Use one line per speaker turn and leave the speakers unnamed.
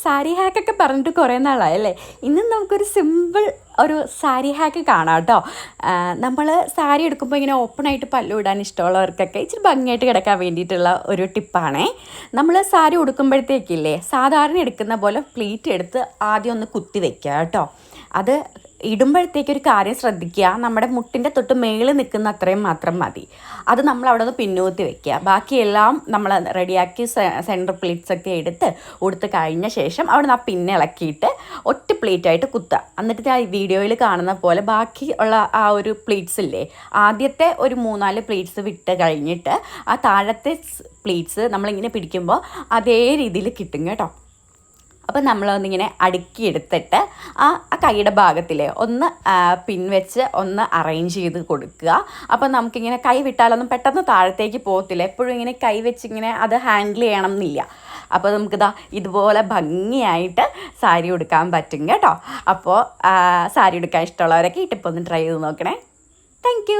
സാരി ഹാക്കൊക്കെ പറഞ്ഞിട്ട് കുറേ നാളായല്ലേ ഇന്ന് നമുക്കൊരു സിമ്പിൾ ഒരു സാരി ഹാക്ക് കാണാം കേട്ടോ. നമ്മൾ സാരി എടുക്കുമ്പോൾ ഇങ്ങനെ ഓപ്പണായിട്ട് പല്ലു ഇടാൻ ഇഷ്ടമുള്ളവർക്കൊക്കെ ഇച്ചിരി ഭംഗിയായിട്ട് കിടക്കാൻ വേണ്ടിയിട്ടുള്ള ഒരു ടിപ്പാണേ നമ്മൾ സാരി ഉടുക്കുമ്പോഴത്തേക്കില്ലേ സാധാരണ എടുക്കുന്ന പോലെ പ്ലീറ്റ് എടുത്ത് ആദ്യം ഒന്ന് കുത്തി വെക്കുക കേട്ടോ. അത് ഇടുമ്പോഴത്തേക്ക് ഒരു കാര്യം ശ്രദ്ധിക്കുക. നമ്മുടെ മുട്ടിന്റെ തൊട്ട് മേളിൽ നിൽക്കുന്ന അത്രയും മാത്രം മതി. അത് നമ്മൾ അവിടെ നിന്ന് പിന്നോട്ട് വെക്കുക. ബാക്കിയെല്ലാം നമ്മൾ റെഡിയാക്കി സെന്റർ പ്ലേറ്റ്സൊക്കെ എടുത്ത് കൊടുത്ത് കഴിഞ്ഞ ശേഷം അവിടെ നിന്ന് ആ പിന്നെ ഇളക്കിയിട്ട് ഒറ്റ പ്ലേറ്റായിട്ട് കുത്തുക. എന്നിട്ട് ആ വീഡിയോയിൽ കാണുന്ന പോലെ ബാക്കി ഉള്ള ആ ഒരു പ്ലേറ്റ്സ് ഇല്ലേ ആദ്യത്തെ ഒരു മൂന്നാൽ പ്ലേറ്റ്സ് വിട്ട് കഴിഞ്ഞിട്ട് ആ താഴത്തെ പ്ലേറ്റ്സ് നമ്മളിങ്ങനെ പിടിക്കുമ്പോൾ അതേ രീതിയിൽ കിട്ടും കേട്ടോ. അപ്പം നമ്മളൊന്നിങ്ങനെ അടുക്കിയെടുത്തിട്ട് ആ ആ കൈയുടെ ഭാഗത്തിലെ ഒന്ന് പിൻവെച്ച് ഒന്ന് അറേഞ്ച് ചെയ്ത് കൊടുക്കുക. അപ്പം നമുക്കിങ്ങനെ കൈ വിട്ടാലൊന്നും പെട്ടെന്ന് താഴത്തേക്ക് പോകത്തില്ല. എപ്പോഴും ഇങ്ങനെ കൈ വെച്ച് ഇങ്ങനെ അത് ഹാൻഡിൽ ചെയ്യണം എന്നില്ല അപ്പോൾ നമുക്കിതാ ഇതുപോലെ ഭംഗിയായിട്ട് സാരി ഉടുക്കാൻ പറ്റും കേട്ടോ. അപ്പോൾ സാരി ഉടുക്കാൻ ഇഷ്ടമുള്ളവരൊക്കെ ഇട്ടിപ്പോൾ ഒന്ന് ട്രൈ ചെയ്ത് നോക്കണേ. താങ്ക്